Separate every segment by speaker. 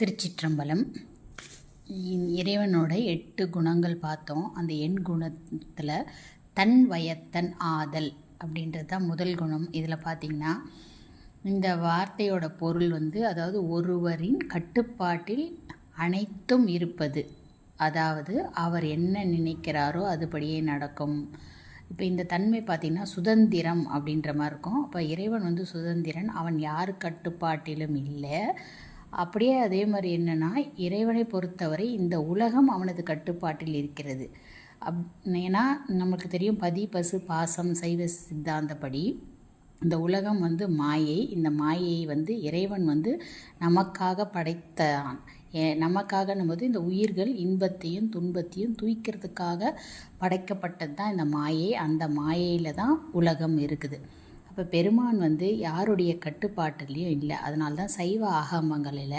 Speaker 1: திருச்சிற்றம்பலம். இறைவனோட எட்டு குணங்கள் பார்த்தோம். அந்த எண் குணத்தில் தன் வயத்தன் ஆதல் அப்படின்றது தான் முதல் குணம். இதில் பார்த்திங்கன்னா இந்த வார்த்தையோட பொருள் வந்து அதாவது ஒருவரின் கட்டுப்பாட்டில் அனைத்தும் இருப்பது. அதாவது அவர் என்ன நினைக்கிறாரோ அதுபடியே நடக்கும். இப்போ இந்த தன்மை பார்த்திங்கன்னா சுதந்திரம் அப்படின்ற மாதிரி இருக்கும். அப்போ இறைவன் வந்து சுதந்திரன். அவன் யார் கட்டுப்பாட்டிலும் இல்லை. அப்படியே அதே மாதிரி என்னென்னா இறைவனை பொறுத்தவரை இந்த உலகம் அவனது கட்டுப்பாட்டில் இருக்கிறது. அப் ஏன்னா நமக்கு தெரியும் பதி பசு பாசம் சைவ சித்தாந்தப்படி இந்த உலகம் வந்து மாயை இந்த மாயையை வந்து இறைவன் வந்து நமக்காக படைத்தான். ஏ நமக்காக போது இந்த உயிர்கள் இன்பத்தையும் துன்பத்தையும் தூய்க்கிறதுக்காக படைக்கப்பட்டது தான் இந்த மாயை. அந்த மாயையில் தான் உலகம் இருக்குது. அப்போ பெருமான் வந்து யாருடைய கட்டுப்பாட்டிலையும் இல்லை. அதனால தான் சைவ ஆகமங்களில்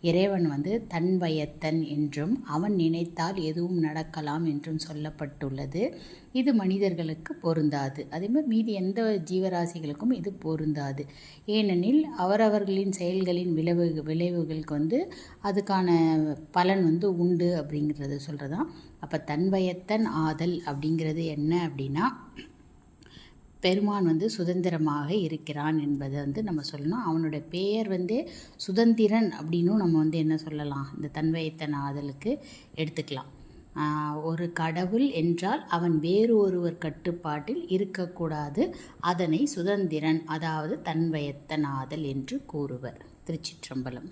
Speaker 1: இறைவன் வந்து தன் பயத்தன் என்றும் அவன் நினைத்தால் எதுவும் நடக்கலாம் என்றும் சொல்லப்பட்டுள்ளது. இது மனிதர்களுக்கு பொருந்தாது. அதேமாதிரி மீதி எந்த ஜீவராசிகளுக்கும் இது பொருந்தாது. ஏனெனில் அவரவர்களின் செயல்களின் விளைவு விளைவுகளுக்கு வந்து அதுக்கான பலன் வந்து உண்டு அப்படிங்கிறது சொல்கிறதான் அப்போ தன்வயத்தன் ஆதல் அப்படிங்கிறது என்ன அப்படின்னா பெருமான் வந்து சுதந்திரமாக இருக்கிறான் என்பதை வந்து நம்ம சொல்லணும். அவனோட பெயர் வந்து சுதந்திரன் அப்படின்னும் நம்ம வந்து என்ன சொல்லலாம்? இந்த தன்வயத்தன் ஆதலுக்கு எடுத்துக்கலாம். ஒரு கடவுள் என்றால் அவன் வேறு ஒருவர் கட்டுப்பாட்டில் இருக்கக்கூடாது. அதனை சுதந்திரன் அதாவது தன்வயத்தன் ஆதல் என்று கூறுவர். திருச்சிற்றம்பலம்.